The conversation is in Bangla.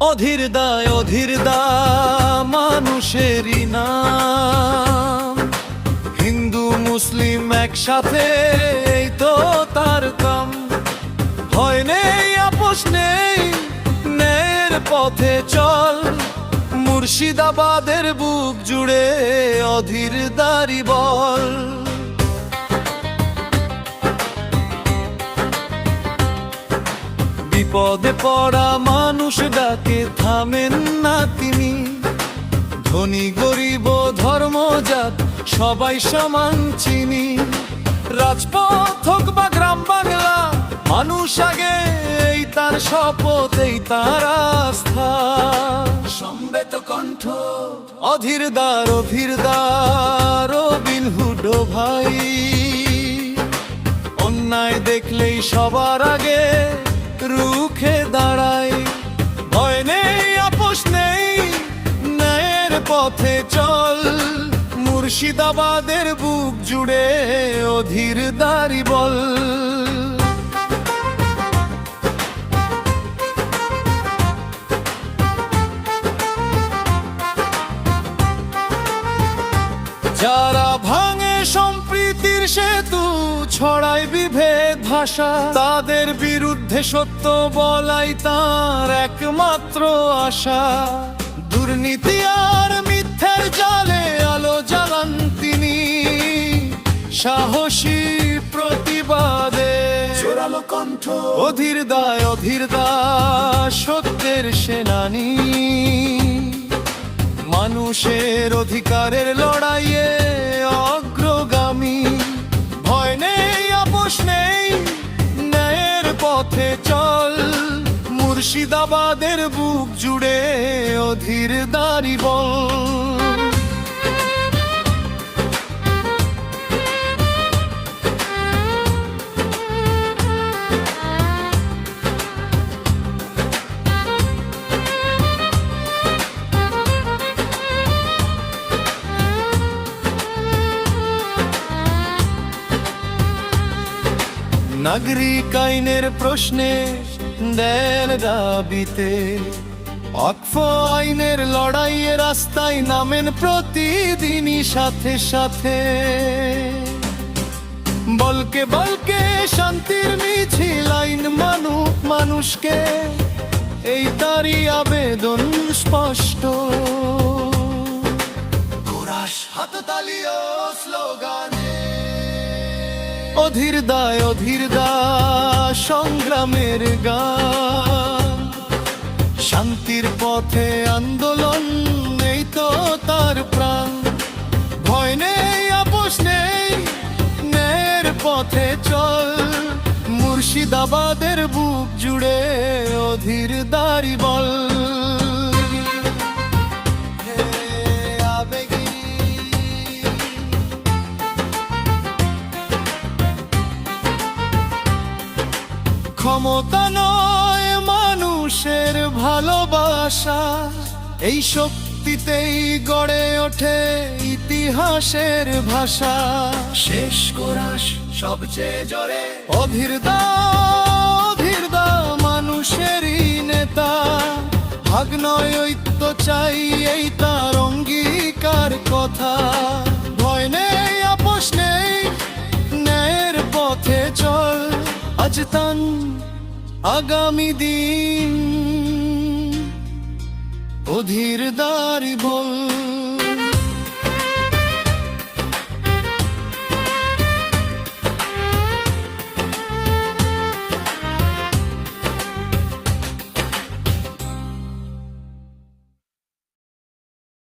অধীর দায়, অধীর দা, মানুষেরই নাম। হিন্দু, মুসলিম একসাথে তো তার কাম। ভয় নেই, আপোষ নেই পথে চল। মুর্শিদাবাদের বুক জুড়ে অধীর দারি বল। বিপদে পড়া মানুষ ডাকে থামেন না তিনি। ধনী গরিব ধর্মজাত সবাই সমান চিনি। রাজপথ হোক বা গ্রাম বাংলা মানুষ আগে এই তার শপথ এই তার আস্থা। সম্বেত কণ্ঠ। অধীর দ্বার অধীর দ্বার বিন হুডো ভাই। অন্যায় দেখলেই সবার আগে রুখে দাঁড়ায় ভয় নেই, আপোষ নেই, ন্যায়ের পথে চল। মুর্শিদাবাদের বুক জুড়ে অধীর দারি বল। যারা ভাঙে সম্প্রীতির সেতু, ছড়ায় বিভেদ ভাষা তাদের বিরুদ্ধে সত্য বলাই তার একমাত্র আশা। দুর্নীতি আর মিথ্যের জালে আলো জ্বালান তিনি। সাহসী প্রতিবাদে। জোরালো কণ্ঠ। অধীর দায় অধীর দা সত্যের সেনানী। মানুষের অধিকারের লড়াইয়ে পথে চল। মুর্শিদাবাদের বুক জুড়ে অধীর দাঁড়ি বল। নাগরিক আইনের প্রশ্নে দেন দাবিতে। অক্ফ আইনের লড়াইয়ে রাস্তায় নামেন প্রতিদিনই সাথে সাথে। বলকে বলকে শান্তির মিছিল আইন মানু মানুষকে, এই তারই আবেদন স্পষ্ট। কুরাশ হাততালি ও স্লোগানে অধীর দায়, অধীর দা, সংগ্রামের গান শান্তির পথে আন্দোলন নেই তো তার প্রাণ। ভয় নেই, আপোষ নেই, ন্যায়ের পথে চল। মুর্শিদাবাদের বুক জুড়ে অধীর দারি বল। ক্ষমতা নয় মানুষের ভালোবাসা। এই শক্তিতেই গড়ে ওঠে ইতিহাসের ভাষা। শেষ কোরাস সবচেয়ে জোরে। অধীর দা দা মানুষেরই নেতা। ভাগ নয় ঐক্য চাই এই তার অঙ্গীকার কথা। ভয় নেই আপোষ নেই ন্যায়ের পথে চল। আজ তান আগামী দিন অধীর দারি বল